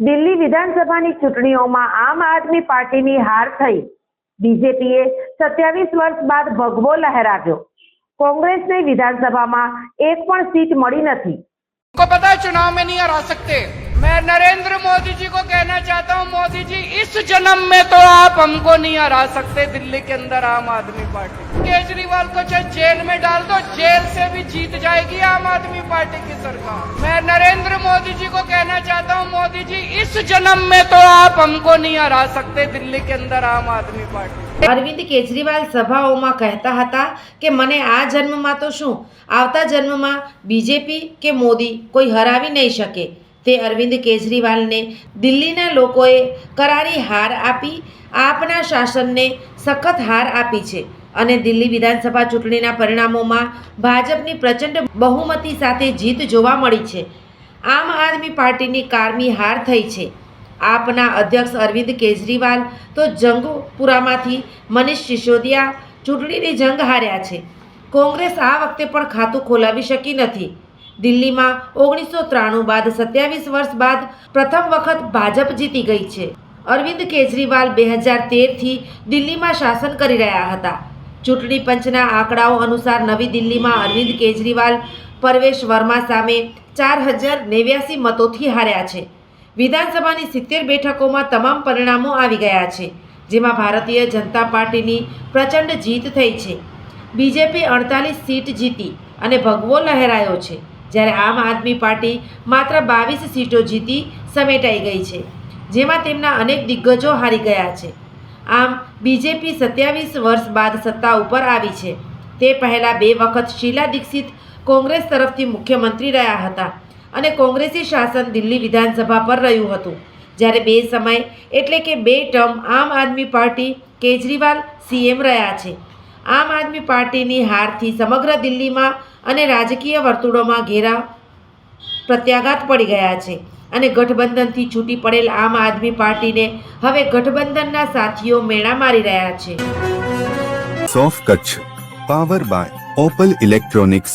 દિલ્હી વિધાનસભાની ચૂંટણીઓમાં આમ આદમી પાર્ટીની હાર થઈ બીજેપીએ સત્યાવીસ વર્ષ બાદ ભગવો લહેરાવ્યો કોંગ્રેસને વિધાનસભામાં એક પણ સીટ મળી નથી को पता है चुनाव में नहीं हरा सकते मैं नरेंद्र मोदी जी को कहना चाहता हूं मोदी जी इस जन्म में तो आप हमको नहीं हरा सकते दिल्ली के अंदर आम आदमी पार्टी केजरीवाल को चाहे जेल में डाल दो जेल से भी जीत जाएगी आम आदमी पार्टी की सरकार मैं नरेंद्र मोदी जी को कहना चाहता हूं मोदी जी इस जन्म में तो आप हमको नहीं हरा सकते दिल्ली के अंदर आम आदमी पार्टी અરવિંદ કેજરીવાલ સભાઓમાં કહેતા હતા કે મને આ જન્મમાં તો શું આવતા જન્મમાં બીજેપી કે મોદી કોઈ હરાવી નહીં શકે તે અરવિંદ કેજરીવાલને દિલ્હીના લોકોએ કરારી હાર આપી આપના શાસનને સખત હાર આપી છે અને દિલ્હી વિધાનસભા ચૂંટણીના પરિણામોમાં ભાજપની પ્રચંડ બહુમતી સાથે જીત જોવા મળી છે આમ આદમી પાર્ટીની કારમી હાર થઈ છે. આપના અધ્યક્ષ અરવિંદ કેજરીવાલ તો જંગપુરામાંથી મનીષ સિસોદિયા ચૂંટણીની જંગ હાર્યા છે. કોંગ્રેસ આ વખતે પણ ખાતું ખોલાવી શકી નથી. દિલ્હીમાં ઓગણીસો ત્રાણું બાદ સત્યાવીસ વર્ષ બાદ પ્રથમ વખત ભાજપ જીતી ગઈ છે. અરવિંદ કેજરીવાલ બે હજાર તેરથી દિલ્હીમાં શાસન કરી રહ્યા હતા. ચૂંટણી પંચના આંકડાઓ અનુસાર નવી દિલ્હીમાં અરવિંદ કેજરીવાલ પરવેશ વર્મા સામે ચાર હજાર નેવ્યાસી મતોથી હાર્યા છે. વિધાનસભાની સિત્તેર બેઠકોમાં તમામ પરિણામો આવી ગયા છે, જેમાં ભારતીય જનતા પાર્ટીની પ્રચંડ જીત થઈ છે. બીજેપી અડતાલીસ સીટ જીતી અને ભગવો લહેરાયો છે, જ્યારે આમ આદમી પાર્ટી માત્ર બાવીસ સીટો જીતી સમેટાઈ ગઈ છે, જેમાં તેમના અનેક દિગ્ગજો હારી ગયા છે. આમ બીજેપી સત્યાવીસ વર્ષ બાદ સત્તા ઉપર આવી છે. તે પહેલાં બે વખત શીલા દીક્ષિત કોંગ્રેસ તરફથી મુખ્યમંત્રી રહ્યા હતા અને કોંગ્રેસી શાસન દિલ્હી વિધાનસભા પર રહ્યું હતું. જ્યારે બે સમય એટલે કે બે ટર્મ આમ આદમી પાર્ટી, કેજરીવાલ, સીએમ રહ્યા છે. આમ આદમી પાર્ટીની હારથી સમગ્ર દિલ્હીમાં અને રાજકીય વર્તુળોમાં ઘેરા પ્રત્યાઘાત પડી ગયા છે અને ગઠબંધનથી છૂટી પડેલ આમ આદમી પાર્ટીને હવે ગઠબંધનના સાથીઓ મેળા મારી રહ્યા છે. સોફ Kutch, power by Opal electronics